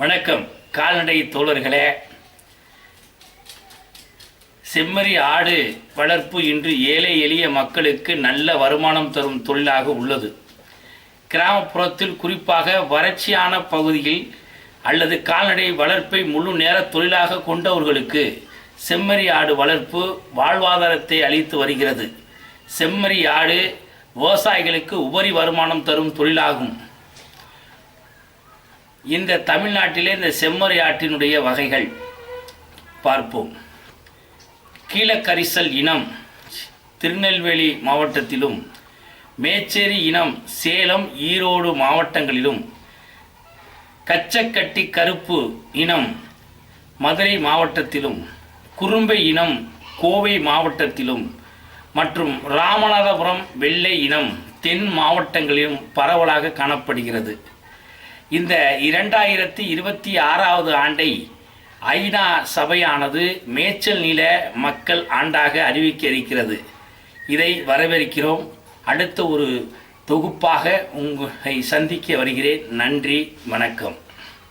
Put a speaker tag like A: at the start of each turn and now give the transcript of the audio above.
A: வணக்கம் கால்நடை தோழர்களே. செம்மறி ஆடு வளர்ப்பு இன்று ஏழை எளிய மக்களுக்கு நல்ல வருமானம் தரும் தொழிலாக உள்ளது. கிராமப்புறத்தில் குறிப்பாக வறட்சியான பகுதியில் அல்லது கால்நடை வளர்ப்பை முழு நேர தொழிலாக கொண்டவர்களுக்கு செம்மறி ஆடு வளர்ப்பு வாழ்வாதாரத்தை அளித்து வருகிறது. செம்மறி ஆடு விவசாயிகளுக்கு உபரி வருமானம் தரும் தொழிலாகும். இந்த தமிழ்நாட்டிலே இந்த செம்மறி ஆட்டினுடைய வகைகள் பார்ப்போம். கீழக்கரிசல் இனம் திருநெல்வேலி மாவட்டத்திலும் மேச்சேரி இனம் சேலம் ஈரோடு மாவட்டங்களிலும் கச்சக்கட்டி கருப்பு இனம் மதுரை மாவட்டத்திலும் குறும்பை இனம் கோவை மாவட்டத்திலும் மற்றும் ராமநாதபுரம் வெள்ளை இனம் தென் மாவட்டங்களிலும் பரவலாக காணப்படுகிறது. இந்த இரண்டாயிரத்தி இருபத்தி ஆறாவது ஆண்டை ஐநா சபையானது மேய்ச்சல் நில மக்கள் ஆண்டாக அறிவிக்க இருக்கிறது இதை வரவேற்கிறோம். அடுத்த ஒரு தொகுப்பாக உங்களை சந்திக்க வருகிறேன். நன்றி வணக்கம்.